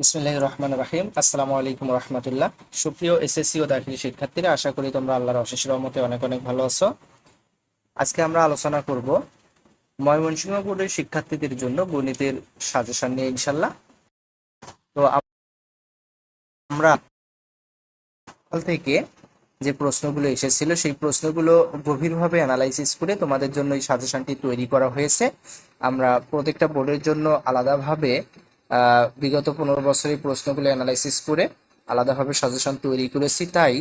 বিসমিল্লাহ রহমান রাহিম। আসসালামু আলাইকুম রহমতুল্লাহ। সুপ্রিয় এসএসসি ও দাখিল শিক্ষার্থীরা, আশা করি তোমরা আল্লাহর অশেষ রহমতে অনেক অনেক ভালো আছো। আজকে আমরা আলোচনা করব ময়মনসিংহ বোর্ডের শিক্ষার্থীদের জন্য গণিতের সাজেশন নিয়ে ইনশাল্লাহ তো আমরা থেকে যে প্রশ্নগুলো এসেছিল, সেই প্রশ্নগুলো গভীরভাবে অ্যানালাইসিস করে তোমাদের জন্য এই সাজেশনটি তৈরি করা হয়েছে। আমরা প্রত্যেকটা বোর্ডের জন্য আলাদাভাবে বিগত পনেরো বছরের প্রশ্নগুলো অ্যানালাইসিস করে আলাদাভাবে সাজেশন তৈরি করেছি, তাই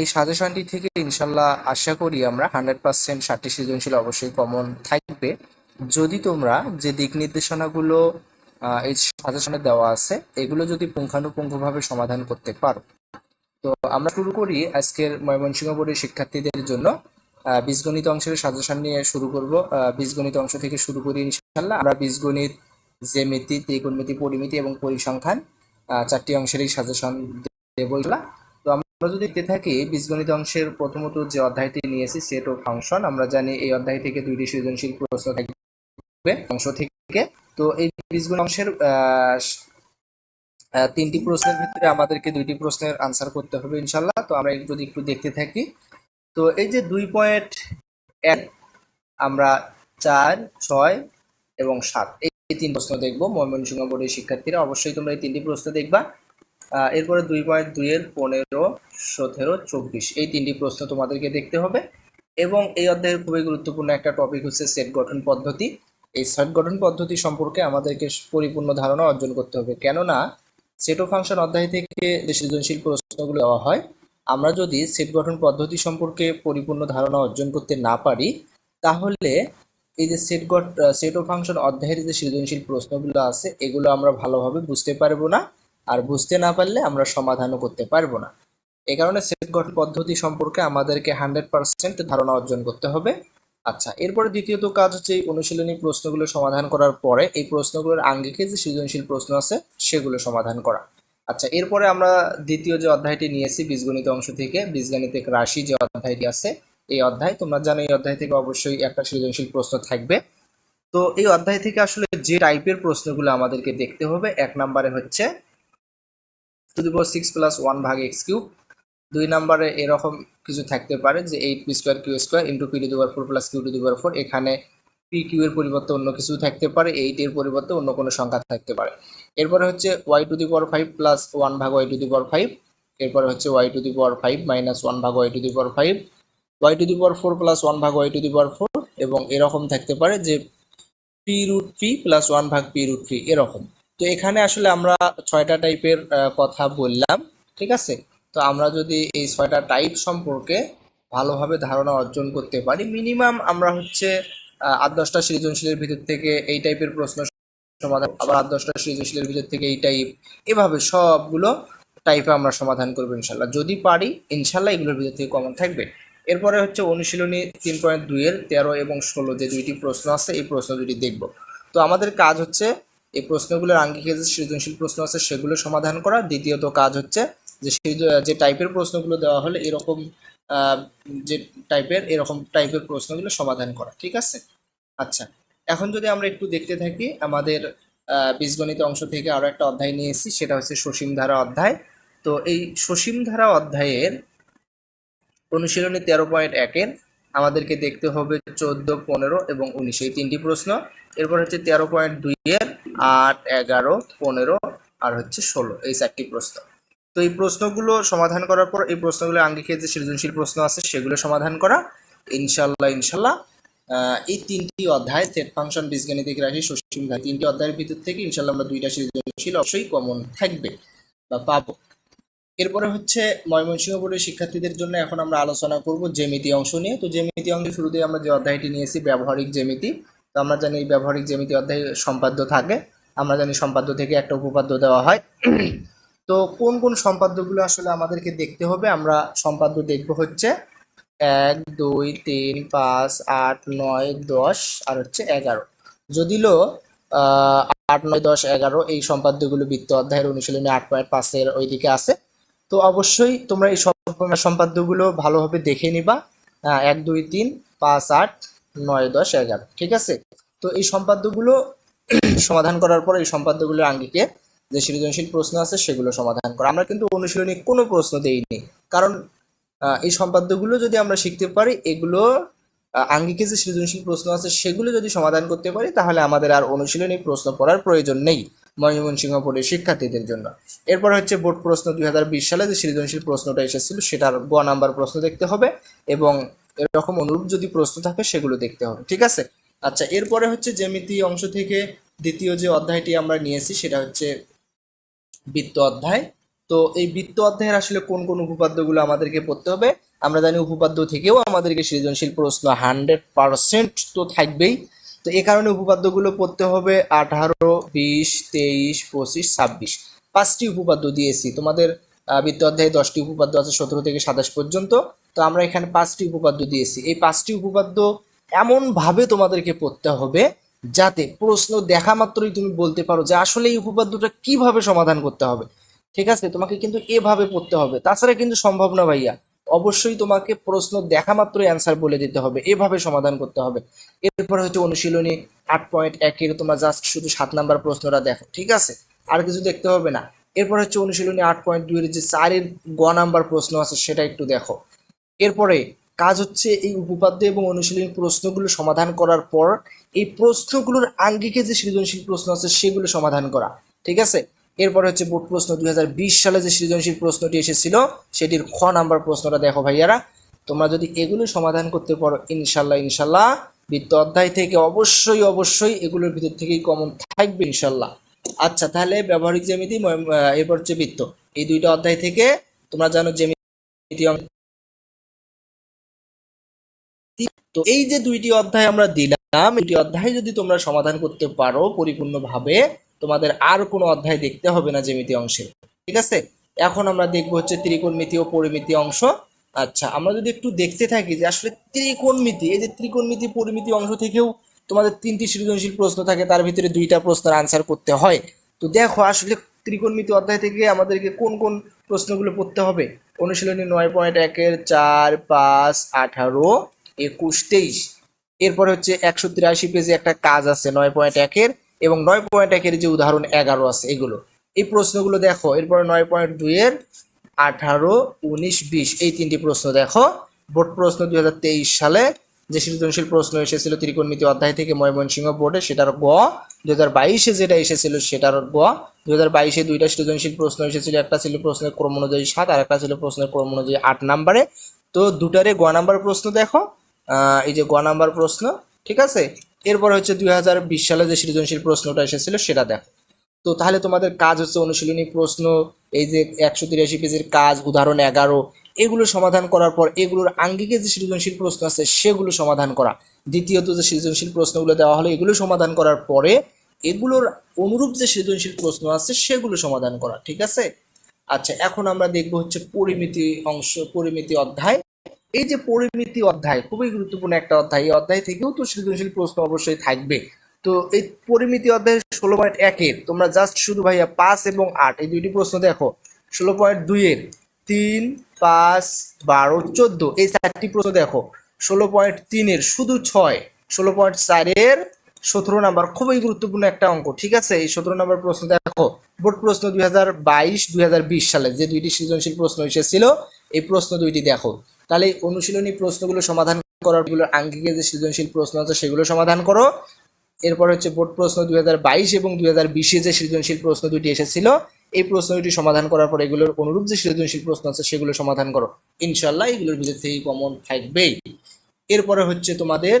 এই সাজেশনটি থেকে ইনশাল্লাহ আশা করি আমরা হান্ড্রেড পার্সেন্ট ষাটটি সৃজনশীল অবশ্যই কমন থাকবে। যদি তোমরা যে দিক নির্দেশনাগুলো এই সাজেশনে দেওয়া আছে, এগুলো যদি পুঙ্খানুপুঙ্খভাবে সমাধান করতে পারো। তো আমরা শুরু করি আজকের ময়মনসিংহ বোর্ডের শিক্ষার্থীদের জন্য। বীজগণিত অংশের সাজেশন নিয়ে শুরু করব। বীজগণিত অংশ থেকে শুরু করি ইনশাল্লাহ। আমরা বীজগণিত জ্যামিতি ত্রিকোণমিতি, পরিমিতি এবং পরিসংখ্যান চারটি অংশেরই সাজেশন দেবো ইনশাল্লাহ। তো আমরা যদি দেখতে থাকি, বীজগণিত অংশের প্রথমত যে অধ্যায়টি নিয়েছি সেট ও ফাংশন আমরা জানি এই অধ্যায় থেকে দুইটি সৃজনশীল প্রশ্ন থাকবে অংশ থেকে। তো এই বীজগণিত অংশের তিনটি প্রশ্নের ভিতরে আমাদেরকে দুইটি প্রশ্নের আনসার করতে হবে ইনশাল্লাহ তো আমরা যদি একটু দেখতে থাকি। তো এই যে দুই পয়েন্ট এক, আমরা চার, ছয় এবং সাত তিন প্রশ্ন দেখব, ময়মনসিংহ বোর্ডের শিক্ষার্থীরা অবশ্যই তোমরা এই তিনটি প্রশ্ন দেখবা। এরপরে দুই পয়েন্ট দুইয়ের পনেরো, সতেরো, চব্বিশ, এই তিনটি প্রশ্ন তোমাদেরকে দেখতে হবে। এবং এই অধ্যায়ের খুবই গুরুত্বপূর্ণ একটা টপিক হচ্ছে সেট গঠন পদ্ধতি। এই সেট গঠন পদ্ধতি সম্পর্কে আমাদেরকে পরিপূর্ণ ধারণা অর্জন করতে হবে। কেননা সেট ফাংশন অধ্যায় থেকে যে সৃজনশীল প্রশ্নগুলো দেওয়া হয়, আমরা যদি সেট গঠন পদ্ধতি সম্পর্কে পরিপূর্ণ ধারণা অর্জন করতে না পারি, তাহলে এই যে সেট গট সেট ও ফাংশন অধ্যায়ের যে সৃজনশীল প্রশ্নগুলো আছে, এগুলো আমরা ভালোভাবে বুঝতে পারব না। আর বুঝতে না পারলে আমরা সমাধানও করতে পারব না। এই কারণে সেট গঠন পদ্ধতি সম্পর্কে আমাদেরকে হান্ড্রেড পার্সেন্ট ধারণা অর্জন করতে হবে। আচ্ছা এরপরে দ্বিতীয়ত কাজ হচ্ছে এই অনুশীলনী প্রশ্নগুলো সমাধান করার পরে এই প্রশ্নগুলোর আঙ্গিকে যে সৃজনশীল প্রশ্ন আছে, সেগুলো সমাধান করা। আচ্ছা এরপরে আমরা দ্বিতীয় যে অধ্যায়টি নিয়েছি, বীজগণিত অংশ থেকে, বীজগণিতিক রাশি যে অধ্যায়টি আছে এই অধ্যায়। তোমরা জানো, এই অধ্যায় থেকে অবশ্যই একটা সৃজনশীল প্রশ্ন থাকবে। তো এই অধ্যায় থেকে আসলে যে টাইপের প্রশ্নগুলো আমাদেরকে দেখতে হবে, এক নম্বরে হচ্ছে to the six plus one ভাগ এক্স কিউব দুই নম্বরে এরকম কিছু থাকতে পারে যে eight P square Q square into P to four plus Q to the four এখানে পি কিউ এর পরিবর্তে অন্য কিছু থাকতে পারে এইট এর পরিবর্তে অন্য কোনো সংখ্যা থাকতে পারে। এরপরে হচ্ছে Y to the power five plus one ভাগ Y to the power five এরপরে হচ্ছে Y to the power five minus one ভাগ Y to the power five Y to the power four plus one ভাগ Y to the power four এবং এরকম থাকতে পারে যে P root P plus one ভাগ পি রুট পি এরকম। তো এখানে আসলে আমরা ছয়টা টাইপের কথা বললাম, ঠিক আছে? তো আমরা যদি এই ছয়টা টাইপ সম্পর্কে ভালোভাবে ধারণা অর্জন করতে পারি মিনিমাম আমরা হচ্ছে আট দশটা সৃজনশীলের ভিতর থেকে এই টাইপের প্রশ্ন সমাধান, আবার আট দশটা সৃজনশীলের ভিতর থেকে এই টাইপ এভাবে সবগুলো টাইপে আমরা সমাধান করব ইনশাল্লাহ। যদি পারি, ইনশাল্লাহ এগুলোর ভিতর থেকে কমন থাকবে। এরপরে হচ্ছে অনুশীলনী তিন পয়েন্ট দুইয়ের তেরো এবং ষোলো যে দুইটি প্রশ্ন আছে, এই প্রশ্ন দুটি দেখব। তো আমাদের কাজ হচ্ছে এই প্রশ্নগুলোর আঙ্গিকে যে সৃজনশীল প্রশ্ন আছে, সেগুলো সমাধান করা। দ্বিতীয়ত কাজ হচ্ছে যে যে টাইপের প্রশ্নগুলো দেওয়া হলে এরকম যে টাইপের এরকম টাইপের প্রশ্নগুলো সমাধান করা, ঠিক আছে? আচ্ছা এখন যদি আমরা একটু দেখতে থাকি আমাদের বীজগণিত অংশ থেকে আরও একটা অধ্যায় নিয়ে এসেছি, সেটা হচ্ছে সসীম ধারা অধ্যায়। তো এই সসীম ধারা অধ্যায়ের অনুশীলনী তেরো পয়েন্ট একের আমাদেরকে দেখতে হবে চোদ্দ, পনেরো এবং উনিশ। এই তিনটি প্রশ্ন। এরপর হচ্ছে তেরো পয়েন্ট দুইয়ের আট, এগারো, পনেরো আর হচ্ছে ষোলো। এই চারটি প্রশ্ন। তো এই প্রশ্নগুলো সমাধান করার পর এই প্রশ্নগুলো আঙ্গিকে যে সৃজনশীল প্রশ্ন আছে সেগুলো সমাধান করা। ইনশাল্লাহ ইনশাল্লাহ এই তিনটি অধ্যায়, সেট ফাংশন বীজগাণিতিক রাশি সসীম তিনটি অধ্যায়ের ভিতর থেকে ইনশাল্লাহ আমরা দুইটা সৃজনশীল অবশ্যই কমন থাকবে বা পাবো। এরপরে হচ্ছে ময়মনসিংহ বোর্ডের শিক্ষার্থীদের জন্য এখন আমরা আলোচনা করব জ্যামিতি অংশ নিয়ে। তো জ্যামিতি অংশের শুরুতে আমরা যে অধ্যায়টি নিয়েছি, ব্যবহারিক জ্যামিতি, তো আমরা জানি এই ব্যবহারিক জ্যামিতি অধ্যায় সম্পাদ্য থাকে। আমরা জানি সম্পাদ্য থেকে একটা উপপাদ্য দেওয়া হয়। তো কোন কোন সম্পাদ্যগুলো আসলে আমাদেরকে দেখতে হবে, আমরা সম্পাদ্য দেখব হচ্ছে এক, দুই, তিন, পাঁচ, আট, নয়, দশ আর হচ্ছে এগারো। যদিও আট, নয়, দশ, এগারো এই সম্পাদ্যগুলো বৃত্ত অধ্যায়ের অনুশীলনী আট পয়েন্ট পাঁচের ওইদিকে আছে তো অবশ্যই তোমরা এই সম্পাদ্যগুলো ভালোভাবে দেখে নিবা। এক, দুই, তিন, পাঁচ, আট, নয়, দশ, এগারো, ঠিক আছে? তো এই সম্পাদ্যগুলো সমাধান করার পর এই সম্পাদ্যগুলোর আঙ্গিকে যে সৃজনশীল প্রশ্ন আছে সেগুলো সমাধান করা। আমরা কিন্তু অনুশীলনী কোনো প্রশ্ন দেইনি। কারণ এই সম্পাদ্যগুলো যদি আমরা শিখতে পারি, এগুলো আঙ্গিকে যে সৃজনশীল প্রশ্ন আছে সেগুলো যদি সমাধান করতে পারি, তাহলে আমাদের আর অনুশীলনী প্রশ্ন পড়ার প্রয়োজন নেই। ময়মনসিংহ বোর্ডের শিক্ষার্থীদের জন্য। এরপর হচ্ছে বোর্ড প্রশ্ন দুই হাজার বিশ সালে যে সৃজনশীল প্রশ্নটা এসেছিল, সেটার গ নাম্বার প্রশ্ন দেখতে হবে এবং এরকম অনুরূপ যদি প্রশ্ন থাকে, সেগুলো দেখতে হবে, ঠিক আছে? আচ্ছা এরপরে হচ্ছে জ্যামিতি অংশ থেকে দ্বিতীয় যে অধ্যায়টি আমরা নিয়েছি, সেটা হচ্ছে বৃত্ত অধ্যায়। তো এই বৃত্ত অধ্যায়ের আসলে কোন কোন উপপাদ্যগুলো আমাদেরকে পড়তে হবে? আমরা জানি উপপাদ্য থেকেও আমাদেরকে সৃজনশীল প্রশ্ন হান্ড্রেড পারসেন্ট তো থাকবেই। তো এই কারণে উপপাদ্যগুলো পড়তে হবে আঠারো, বিশ, তেইশ, পঁচিশ, ছাব্বিশ। পাঁচটি উপপাদ্য দিয়েছি। তোমাদের বৃত্ত অধ্যায়ে দশটি উপপাদ্য আছে সতেরো থেকে সাতাশ পর্যন্ত। তো আমরা এখানে পাঁচটি উপপাদ্য দিয়েছি। এই পাঁচটি উপপাদ্য এমনভাবে তোমাদেরকে পড়তে হবে যাতে প্রশ্ন দেখা মাত্রই তুমি বলতে পারো যে আসলে এই উপপাদ্যটা কীভাবে সমাধান করতে হবে। ঠিক আছে? তোমাকে কিন্তু এভাবে পড়তে হবে। তাছাড়া কিন্তু সম্ভব না ভাইয়া। অবশ্যই তোমাকে প্রশ্ন দেখা মাত্রই অ্যান্সার বলে দিতে হবে। এভাবে সমাধান করতে হবে। এরপর হচ্ছে অনুশীলনী আট পয়েন্ট একের তোমার জাস্ট শুধু সাত নাম্বার প্রশ্নটা দেখো, ঠিক আছে? আর কিছু দেখতে হবে না। এরপর হচ্ছে অনুশীলনী আট পয়েন্ট দুইয়ের যে চারের গ নাম্বার প্রশ্ন আছে, সেটা একটু দেখো। এরপরে কাজ হচ্ছে এই উপপাদ্য এবং অনুশীলনী প্রশ্নগুলো সমাধান করার পর এই প্রশ্নগুলোর আঙ্গিকে যে সৃজনশীল প্রশ্ন আছে, সেগুলো সমাধান করা, ঠিক আছে? এরপর হচ্ছে বোর্ড প্রশ্ন দুই হাজার বিশ সালে যে সৃজনশীল প্রশ্নটি এসেছিল, সেটির খ নাম্বার প্রশ্নটা দেখো ভাইয়ারা। তোমরা যদি এগুলো সমাধান করতে পারো, ইনশাল্লাহ ইনশাল্লাহ। বৃত্ত অধ্যায় থেকে অবশ্যই অবশ্যই এগুলোর ভিতর থেকেই কমন থাকবে, ইনশাল্লাহ। আচ্ছা তাহলে ব্যবহারিক জ্যামিতি এরপর হচ্ছে বৃত্ত। এই দুইটা অধ্যায় থেকে তোমরা জানো জ্যামিতি তো এই যে দুইটি অধ্যায় আমরা দিলাম দুইটি অধ্যায় যদি তোমরা সমাধান করতে পারো পরিপূর্ণভাবে তোমাদের আর কোনো অধ্যায় দেখতে হবে না জ্যামিতি অংশে। ঠিক আছে? এখন আমরা দেখব হচ্ছে ত্রিকোণমিতি ও পরিমিতি অংশ। আচ্ছা আমরা যদি একটু দেখতে থাকি যে আসলে ত্রিকোণমিতি, এই যে ত্রিকোণমিতি, পরিমিতি অংশ থেকেও তোমাদের তিনটি সৃজনশীল প্রশ্ন থাকে, তার ভিতরে দুইটা প্রশ্নের আনসার করতে হয়। তো দেখো, আসলে ত্রিকোণমিতি অধ্যায় থেকে আমাদেরকে কোন কোন প্রশ্নগুলো পড়তে হবে? অনুশীলনী নয় পয়েন্ট একের চার, পাঁচ, আঠারো, একুশ, তেইশ। এরপর হচ্ছে একশো তিরাশি পেজে একটা কাজ আছে নয় পয়েন্ট একের। এবং নয় পয়েন্ট একের যে উদাহরণ এগারো আছে, এগুলো। এই প্রশ্নগুলো দেখো, এরপরে নয় পয়েন্ট দুইয়ের আঠারো, উনিশ, বিশ, এই তিনটি প্রশ্ন দেখো। বোর্ড প্রশ্ন দু হাজার তেইশ সালে যে সৃজনশীল প্রশ্ন এসেছিল ত্রিকোণমিতি অধ্যায় থেকে ময়মনসিংহ বোর্ডে, সেটার গ। দু হাজার বাইশে যেটা এসেছিল, সেটার গ। দু হাজার বাইশে দুইটা সৃজনশীল প্রশ্ন এসেছিল, একটা ছিল প্রশ্নের ক্রম অনুযায়ী সাত, আর একটা ছিল প্রশ্নের ক্রম অনুযায়ী আট নাম্বারে। তো দুটারে গ নাম্বার প্রশ্ন দেখো। এই যে গ নাম্বার প্রশ্ন, ঠিক আছে? এরপর হচ্ছে দুই হাজার বিশ সালে যে সৃজনশীল প্রশ্নটা এসেছিল, সেটা দেখো। তো তাহলে তোমাদের কাজ হচ্ছে অনুশীলনী প্রশ্ন, এই যে একশো তিরাশি পেজের কাজ, উদাহরণ এগারো, এগুলো সমাধান করার পর এগুলোর আঙ্গিকে যে সৃজনশীল প্রশ্ন আছে, সেগুলো সমাধান করা। দ্বিতীয়ত যে সৃজনশীল প্রশ্নগুলো দেওয়া হলো, এগুলো সমাধান করার পরে এগুলোর অনুরূপ যে সৃজনশীল প্রশ্ন আছে, সেগুলো সমাধান করা, ঠিক আছে? আচ্ছা এখন আমরা দেখব হচ্ছে পরিমিতি অংশ, পরিমিতি অধ্যায়। এই যে পরিমিতি অধ্যায়, খুবই গুরুত্বপূর্ণ একটা অধ্যায়। এই অধ্যায় থেকেও তো সৃজনশীল প্রশ্ন অবশ্যই থাকবে। তো এই পরিমিতি অধ্যায় ষোলো পয়েন্ট একের, তোমরা জাস্ট শুধু ভাইয়া পাঁচ এবং আট, এই দুইটি প্রশ্ন দেখো। ষোলো পয়েন্ট দুইয়ের, তিন, পাঁচ, বারো, চোদ্দ, এই চারটি প্রশ্ন দেখো। ষোলো পয়েন্ট তিনের, শুধু ছয়, ষোলো পয়েন্ট চারের সতেরো নাম্বার, খুবই গুরুত্বপূর্ণ একটা অঙ্ক, ঠিক আছে? এই সতেরো নাম্বার প্রশ্ন দেখো। বোর্ড প্রশ্ন দুই হাজার বাইশ, দুই হাজার বিশ সালে যে দুইটি সৃজনশীল প্রশ্ন এসেছিল, এই প্রশ্ন দুইটি দেখো। তাহলে অনুশীলনী প্রশ্নগুলো সমাধান করারগুলো আঙ্গিকে যে সৃজনশীল প্রশ্ন আছে সেগুলো সমাধান করো। এরপর হচ্ছে বোর্ড প্রশ্ন দুই হাজার বাইশ এবং দুই হাজার বিশে যে সৃজনশীল প্রশ্ন দুটি এসেছিল, এই প্রশ্ন দুটি সমাধান করার পর এগুলোর অনুরূপ যে সৃজনশীল প্রশ্ন আছে সেগুলো সমাধান করো। ইনশাল্লাহ এগুলোর ভিতর থেকেই কমন থাকবেই। এরপরে হচ্ছে তোমাদের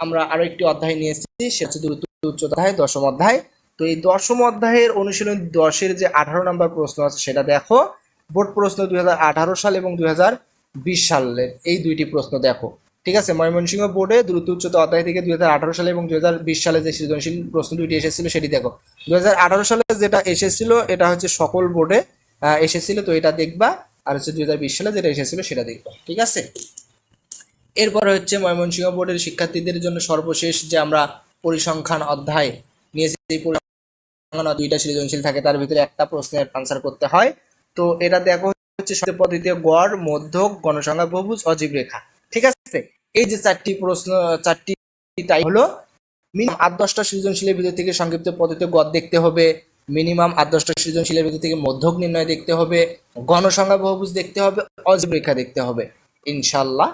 আমরা আরও একটি অধ্যায় নিয়ে এসেছি, সেটা হচ্ছে উচ্চ অধ্যায়, দশম অধ্যায়। তো এই দশম অধ্যায়ের অনুশীলন দশের যে আঠারো নম্বর প্রশ্ন আছে সেটা দেখো। বোর্ড প্রশ্ন দুই হাজার আঠারো সাল এবং দুই হাজার সালের এই দুইটি প্রশ্ন দেখো। ঠিক আছে? ময়মনসিংহ বোর্ডে দ্রুত উচ্চতা অধ্যায় থেকে দুই হাজার আঠারো সালে এবং দু হাজার বিশ সালে যে সৃজনশীল প্রশ্ন দুইটি এসেছিল সেটি দেখো। দু হাজার আঠারো সালে যেটা এসেছিল, এটা হচ্ছে সকল বোর্ডে এসেছিল। তো এটা দেখবা। আর হচ্ছে দুই হাজার বিশ সালে যেটা এসেছিল সেটা দেখবা। ঠিক আছে? এরপর হচ্ছে ময়মনসিংহ বোর্ডের শিক্ষার্থীদের জন্য সর্বশেষ যে আমরা পরিসংখ্যান অধ্যায় নিয়েছি পরিসংখ্যান দুইটা সৃজনশীল থাকে। তার ভিতরে একটা প্রশ্নের আনসার করতে হয়। তো এটা দেখো হচ্ছে পদ্ধতিতে গড়, মধ্যক, গণসংখ্যা, বহুভুজ, অজীব রেখা। ঠিক আছে? এই যে চারটি প্রশ্ন, চারটি টাইপ হলো মিনিমাম আট দশটা সৃজনশীলের ভিতর থেকে সংক্ষিপ্ত গড় দেখতে হবে মিনিমাম আট দশটা সৃজনশীলের ভিতর থেকে মধ্যক নির্ণয় দেখতে হবে, গণসংখ্যা দেখতে হবে অজীবরেখা দেখতে হবে। ইনশাল্লাহ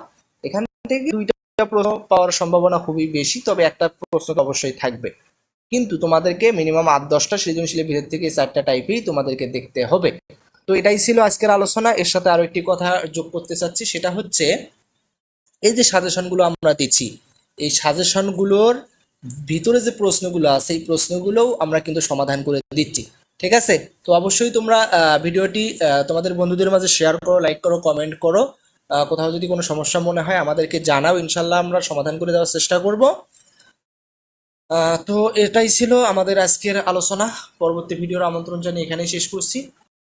এখান থেকে দুইটা প্রশ্ন পাওয়ার সম্ভাবনা খুবই বেশি, তবে একটা প্রশ্ন তো অবশ্যই থাকবে। কিন্তু তোমাদেরকে মিনিমাম আট দশটা সৃজনশীলের ভিতর থেকে চারটা টাইপেই তোমাদেরকে দেখতে হবে। তো এটাই ছিল আজকের আলোচনা। এর সাথে আরও একটি কথা যোগ করতে চাচ্ছি, সেটা হচ্ছে এই যে সাজেশনগুলো আমরা দিচ্ছি, এই সাজেশনগুলোর ভিতরে যে প্রশ্নগুলো আছে, এই প্রশ্নগুলোও আমরা কিন্তু সমাধান করে দিচ্ছি। ঠিক আছে? তো অবশ্যই তোমরা ভিডিওটি তোমাদের বন্ধুদের মাঝে শেয়ার করো লাইক করো কমেন্ট করো। কোথাও যদি কোনো সমস্যা মনে হয় আমাদেরকে জানাও, ইনশাল্লাহ আমরা সমাধান করে দেওয়ার চেষ্টা করব। তো এটাই ছিল আমাদের আজকের আলোচনা। পরবর্তী ভিডিওর আমন্ত্রণ জানিয়ে এখানেই শেষ করছি।